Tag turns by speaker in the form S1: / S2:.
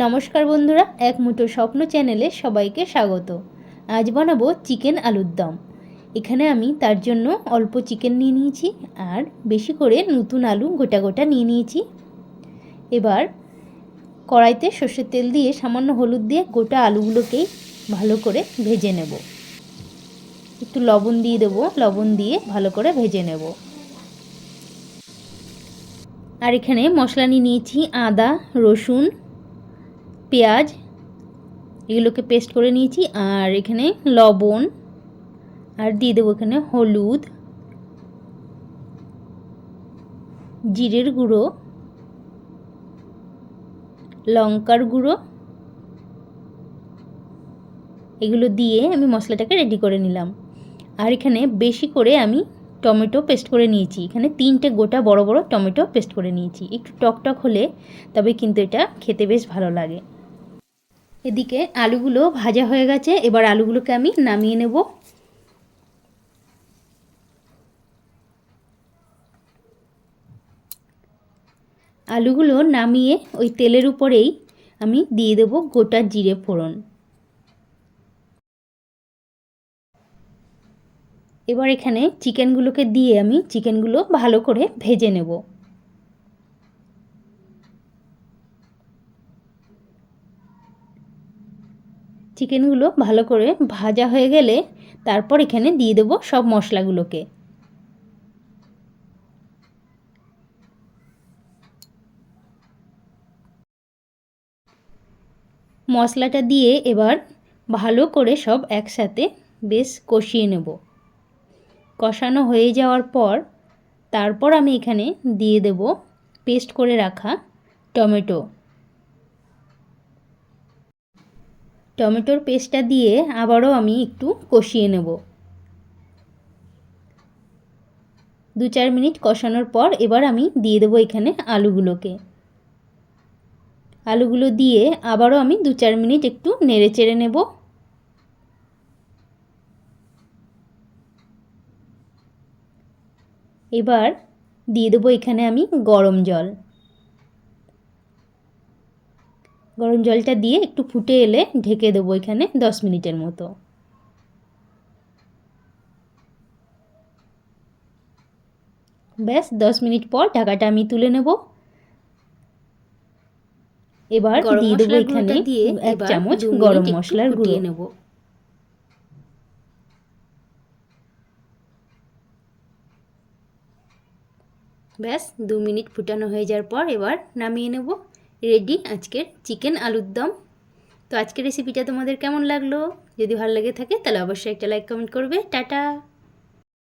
S1: নমস্কার বন্ধুরা, এক মুঠো স্বপ্ন চ্যানেলে সবাইকে স্বাগত। আজ বানাবো চিকেন আলুর দম। এখানে আমি তার জন্য অল্প চিকেন নিয়ে নিয়েছি আর বেশি করে নতুন আলু গোটা গোটা নিয়ে নিয়েছি। এবার কড়াইতে সর্ষের তেল দিয়ে সামান্য হলুদ দিয়ে গোটা আলুগুলোকেই ভালো করে ভেজে নেব। একটু লবণ দিয়ে দেবো, লবণ দিয়ে ভালো করে ভেজে নেব। আর এখানে মশলা নিয়ে নিয়েছি আদা, রসুন পেঁয়াজ, এগুলোকে পেস্ট করে নিয়েছি, আর এখানে লবণ, আর দিয়ে দেবো এখানে হলুদ, জিরের গুঁড়ো, লঙ্কার গুঁড়ো, এগুলো দিয়ে আমি মশলাটাকে রেডি করে নিলাম। আর এখানে বেশি করে আমি টমেটো পেস্ট করে নিয়েছি। এখানে তিনটে গোটা বড় বড় টমেটো পেস্ট করে নিয়েছি। একটু টক টক হলে তবে কিন্তু এটা খেতে বেশ ভালো লাগে। এদিকে আলুগুলো ভাজা হয়ে গেছে, এবার আলুগুলোকে আমি নামিয়ে নেব। আলুগুলো নামিয়ে ওই তেলের উপরেই আমি দিয়ে দেব গোটা জিরে ফোড়ন। এবার এখানে চিকেনগুলোকে দিয়ে আমি চিকেনগুলো ভালো করে ভেজে নেব। চিকেনগুলো ভালো করে ভাজা হয়ে গেলে তারপর এখানে দিয়ে দেবো সব মশলাগুলোকে। মশলাটা দিয়ে এবার ভালো করে সব একসাথে বেশ কষিয়ে নেব। কষানো হয়ে যাওয়ার পর তারপর আমি এখানে দিয়ে দেব পেস্ট করে রাখা টমেটো। টমেটোর পেস্টটা দিয়ে আবারও আমি একটু কষিয়ে নেব। দু চার মিনিট কষানোর পর এবার আমি দিয়ে দেবো এখানে আলুগুলোকে। আলুগুলো দিয়ে আবারও আমি দু চার মিনিট একটু নেড়ে চেড়ে নেব। এবার দিয়ে দেবো এখানে আমি গরম জল। গরম জলটা দিয়ে একটু ফুটে এলে ঢেকে দেবো এখানে দশ মিনিটের মতো। ব্যাস দশ মিনিট পর ঢাকাটা আমি তুলে নেব। এবার দিয়ে দেবো এখানে এক চামচ গরম মশলার গুঁড়ো। নেব। ব্যাস দু মিনিট ফুটানো হয়ে যাওয়ার পর এবার নামিয়ে নেব। রেডি আজকের চিকেন আলুর দম। তো আজকের রেসিপিটা তোমাদের কেমন লাগল? যদি ভালো লাগে থাকে তাহলে অবশ্যই একটা লাইক কমেন্ট করবে। টাটা!